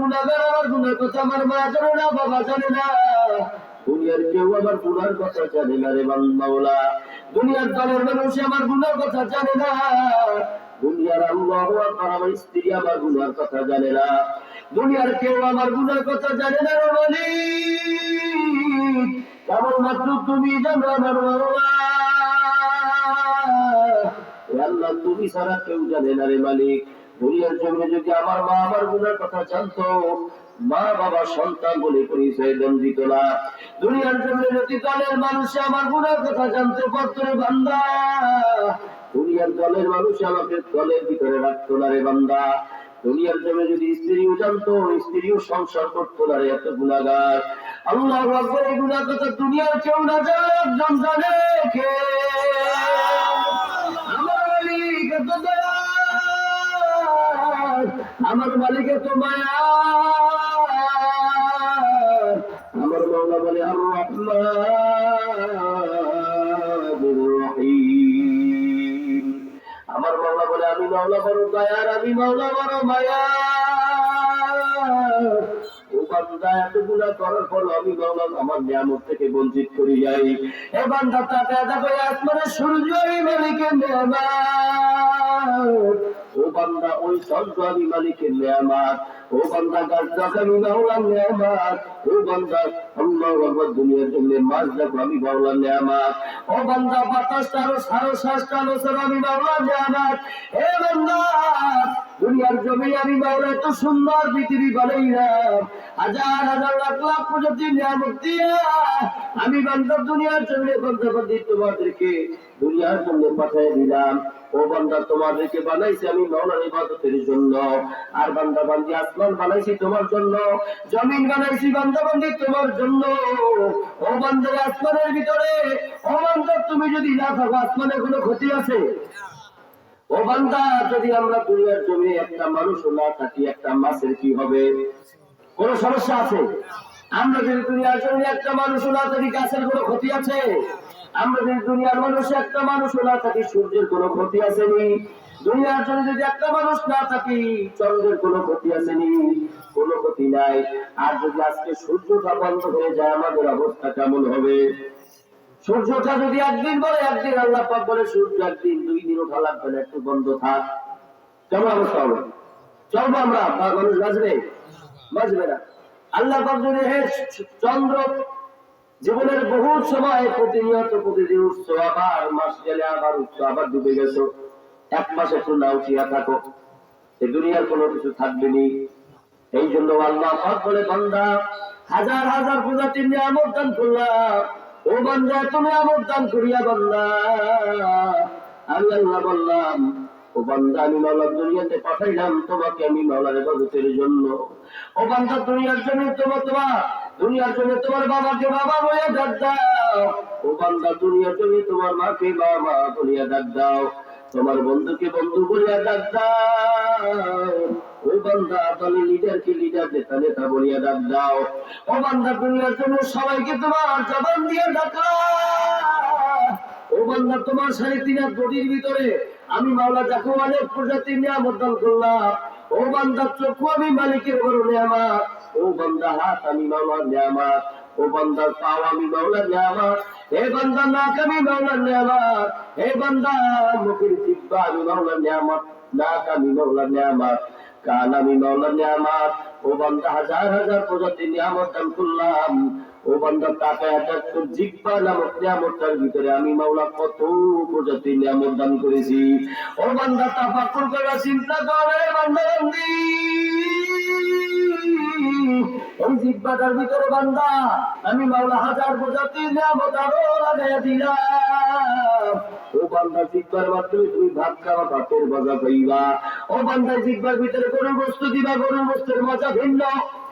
গুণাগার আমার গুণের কথা আমার মা জানে না, বাবা জানে না। দুনিয়ার কেউ আমার গুনার কথা জানে না রে মাওলা। দুনিয়ার দলের মানুষ আমার গুনার কথা জানে না। দুনিয়ার আল্লাহ আকবার আমার স্ত্রী আমার গুনার কথা জানে না। দুনিয়ার কেউ আমার গুনার কথা জানে না রে বলি কেবলমাত্র তুমি জানো আমার মাওলা। আল্লাহ, তুমি ছাড়া কেউ জানে না রে মালিক। দুনিয়ার জমিনে যদি আমার মা আমার গুনার কথা জানতো, মা বাবা সন্তান বলে পরিচয় না। দুনিয়ার যদি দলের মানুষ আমার গুনার কথা বান্দা। দুনিয়ার দলের মানুষ আমাকে দলের ভিতরে রাখতো না রে বান্দা। দুনিয়ার জমে যদি স্ত্রীও জানতো, স্ত্রীও সংসার করতো না রে এত গুণাগার আল্লাহ এই গুণার কথা দুনিয়ার কেউ না জানে জানে আমার মালিক মৌলা বলে আমার বলে, আমি বড় দয়ার, আমি বড় করার আমি আমার নিয়ামত থেকে বঞ্চিত করি যাই এ বান্দা দেখো আসমানের সূর্য মালিকের নিয়ামত। ও বান্দা, ওই মালিকের নিয়ামত। ও বান্দা মাওলার নিয়ামত। ও বান্দা, আল্লাহ দুনিয়ার জন্য মাছ দেখো, আমি মাওলার নিয়ামত। ও বান্দা, বাতাস তারো সারো, শ্বাস আমি মাওলার নিয়ামত। এ বান্দা, দুনিয়ার জমি আমি মাওলা, এত সুন্দর পৃথিবী বানাইলাম। হাজার হাজার, লাখ লাখ প্রজাতির নিয়ামত দিয়া আমি বান্দা, দুনিয়ার জমিনে বন্ধ করে তোমাদেরকে দুনিয়ার জন্য পাঠিয়ে দিলাম। ও বান্দা, তোমাদেরকে বানাইছি আমি মাওলার ইবাদতের জন্য। আর বান্দা বান্দি আসমান বানাইছি তোমার জন্য। জমিন বানাইছি বান্দা বান্দি তোমার জন্য। ও বান্দার আসমানের ভিতরে। ও বান্দা, তুমি যদি না থাকো, আসমানে কোনো ক্ষতি আছে? ও বান্দা, যদি আমরা দুনিয়ার জমি একটা মানুষ না থাকি, একটা মাছের কি হবে? কোন সমস্যা আছে? আমরা যদি দুনিয়ার জমি একটা মানুষ না থাকি, গাছের কোনো ক্ষতি আছে? আমরা যদি দুনিয়ার মানুষ, একটা মানুষ না থাকি, সূর্যের কোনো ক্ষতি আসেনি। দুনিয়ার জন্য যদি একটা মানুষ না থাকি, চন্দ্রের কোনো ক্ষতি আসেনি, কোনো ক্ষতি নাই। আর যদি আজকে সূর্যটা বন্ধ হয়ে যায়, আমাদের অবস্থা কেমন হবে? সূর্যটা যদি একদিন বলে, একদিন আল্লাহ পাক বলে, সূর্য একদিন, দুই দিন ওঠা লাগবে না, একটু বন্ধ থাক। কেমন অবস্থা হবে? চলবো আমরা মানুষ বাঁচবে? বাঁচবে না। আল্লাহ পাক যদি হে চন্দ্র জীবনের বহু সময় প্রতিনিয়ত প্রতিদিন উঠছো আবার মাস গেলে আবার উঠছো আবার ডুবে গেছো। এক মাস একটু না উঠিয়া থাকো। এই দুনিয়ার কোনো কিছু থাকবে নি। এই জন্য আল্লাহ পাক বলে, বান্দা, হাজার হাজার প্রজাতির নিয়ামত দান করলাম ও বান্দা, তুমি আমর দান করিয়া বান্দা। আমি আল্লাহ বললাম, ও বান্দা, আমি মাওলার দুনিয়াতে পাঠাইলাম তোমাকে, আমি মাওলার ইবাদতের জন্য। ও বান্দা, দুনিয়ার জন্য তোমার তোমার দুনিয়ার জন্য তোমার বাবাকে বাবা বলে ডাক দাও। ও বান্দা, দুনিয়ার জন্য তোমার মাকে বাবা বলিয়া ডাক দাও। তোমার বন্ধুকে বন্ধু বলিয়া ডাক দাও। ও বান্দা দলে লিডারকে লিডার নেতা নেতা বলিয়া ডাক দাও। ও বান্দা, দুনিয়ার জন্য সবাইকে তোমার জবান দিয়ে ডাকা। ও বান্দা, তোমার সাড়ে তিন হাত বডির ভিতরে আমি মাওলা যাকে অনেক প্রজাতির নিয়ামত দান করলাম। ও বান্দা, চক্ষু আমি মালিকের বড় নিয়ামত ও বান্দা, হাত আমি মাওলার নিয়ামত। ও বান্দার পাও আমি মাওলার নিয়ামত। হে বান্দা, নাক আমি মাওলার নিয়ামত। হে বান্দা, মুখের জিব্বা আমি মাওলার নিয়ামত। নাক আমি মাওলার নিয়ামত। কান আমি মাওলার নিয়ামত। ও বান্দা, হাজার হাজার প্রজাতির নিয়ামত দান করলাম। ও বান্দা টাকা একটা জিব্বা নামক নিয়ামতটার ভিতরে আমি মাওলা কত প্রজাতির নিয়ামত দান করেছি। ও বান্দা তাফাক্কুর করে চিন্তা করে বান্দা বান্দি। এই জিব্বাটার ভিতরে বান্দা, আমি মাওলা হাজার দিলাম। ও বান্দা, জিব্বার মাধ্যমে তুমি ভাত খাওয়া ভাতের মজা পাইবা। ও বান্দা, জিব্বার ভিতরে গরুর বস্তু দিবা গরুর বস্তুর মজা ভিন্ন।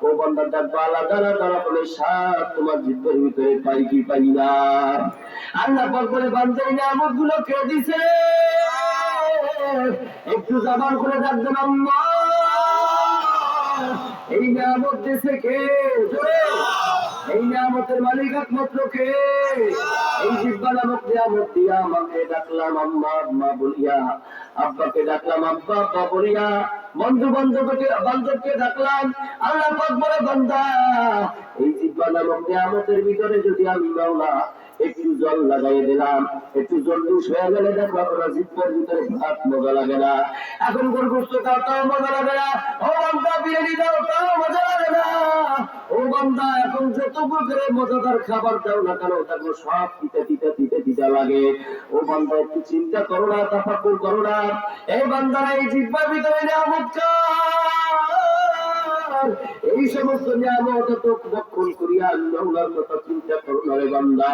ও বান্দা ডাকবা আলাদা আলাদা রকমের স্বাদ তোমার জিব্বার ভিতরে পাই কি পাই না। আল্লাহ পাক বলে, বান্দা, এই গুলো কে দিছে? একটু জবান করে ডাকবেন আম্মা এই নিয়ামত দিছে কে? এই নিয়ামতের মালিক একমাত্র কে? ডাকলাম, আম্মা আম্মা বলিয়া, আব্বাকে ডাকলাম, আব্বা আব্বা বলিয়া, বন্ধু বান্ধবকে বান্ধবকে ডাকলাম, আল্লাহ পাক বলে, বান্দা, এই জিব্বা নামক নিয়ামতের ভিতরে যদি আমি মাওলা একটু জল লাগাই দিলাম, একটু জল হয়ে গেলে দেখো আপনার ভিতরে ভাত মজা লাগে না। এখন খাও, তাও মজা লাগে না। ও বান্দা, বিরিয়ানি দাও, তাও মজা লাগে না। ও বান্দা, এখন যত প্রকারের মজাদার খাবার দাও না কেন, দেখো সব তিতে তিতে লাগে। ও একটু চিন্তা করো না তাফাকুর করো না। এই বান্দারা এই জিব্বার ভিতরে নিয়ামত। এই সমস্ত নিয়ামত তো দক্ষণ করিয়া কথা চিন্তা করো না বান্দা।